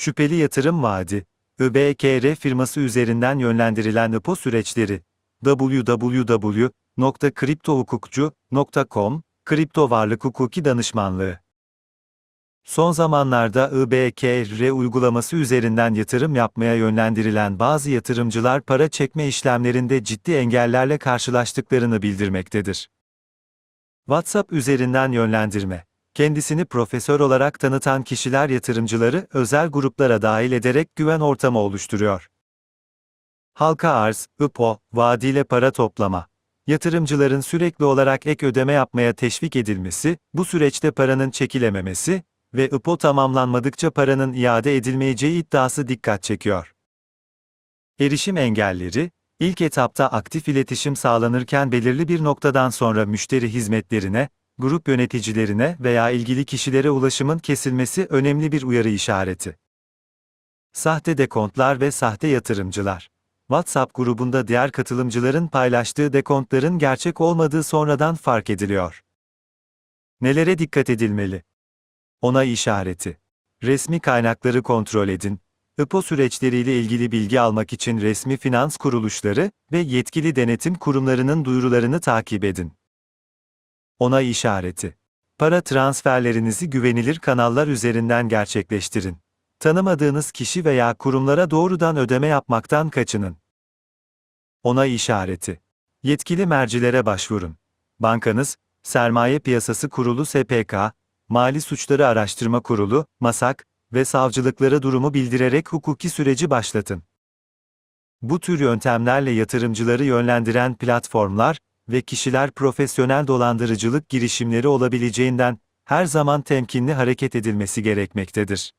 Şüpheli yatırım vaadi, ÖBKR firması üzerinden yönlendirilen IPO süreçleri, www.kriptohukukcu.com, Kripto Varlık Hukuki Danışmanlığı. Son zamanlarda IBKR uygulaması üzerinden yatırım yapmaya yönlendirilen bazı yatırımcılar para çekme işlemlerinde ciddi engellerle karşılaştıklarını bildirmektedir. WhatsApp üzerinden yönlendirme. Kendisini profesör olarak tanıtan kişiler yatırımcıları özel gruplara dahil ederek güven ortamı oluşturuyor. Halka arz, IPO, vaadiyle para toplama. Yatırımcıların sürekli olarak ek ödeme yapmaya teşvik edilmesi, bu süreçte paranın çekilememesi ve IPO tamamlanmadıkça paranın iade edilmeyeceği iddiası dikkat çekiyor. Erişim engelleri, ilk etapta aktif iletişim sağlanırken belirli bir noktadan sonra müşteri hizmetlerine, grup yöneticilerine veya ilgili kişilere ulaşımın kesilmesi önemli bir uyarı işareti. Sahte dekontlar ve sahte yatırımcılar. WhatsApp grubunda diğer katılımcıların paylaştığı dekontların gerçek olmadığı sonradan fark ediliyor. Nelere dikkat edilmeli? Onay işareti. Resmi kaynakları kontrol edin. IPO süreçleriyle ilgili bilgi almak için resmi finans kuruluşları ve yetkili denetim kurumlarının duyurularını takip edin. Onay işareti. Para transferlerinizi güvenilir kanallar üzerinden gerçekleştirin. Tanımadığınız kişi veya kurumlara doğrudan ödeme yapmaktan kaçının. Onay işareti. Yetkili mercilere başvurun. Bankanız, Sermaye Piyasası Kurulu SPK, Mali Suçları Araştırma Kurulu, MASAK ve savcılıklara durumu bildirerek hukuki süreci başlatın. Bu tür yöntemlerle yatırımcıları yönlendiren platformlar ve kişiler profesyonel dolandırıcılık girişimleri olabileceğinden her zaman temkinli hareket edilmesi gerekmektedir.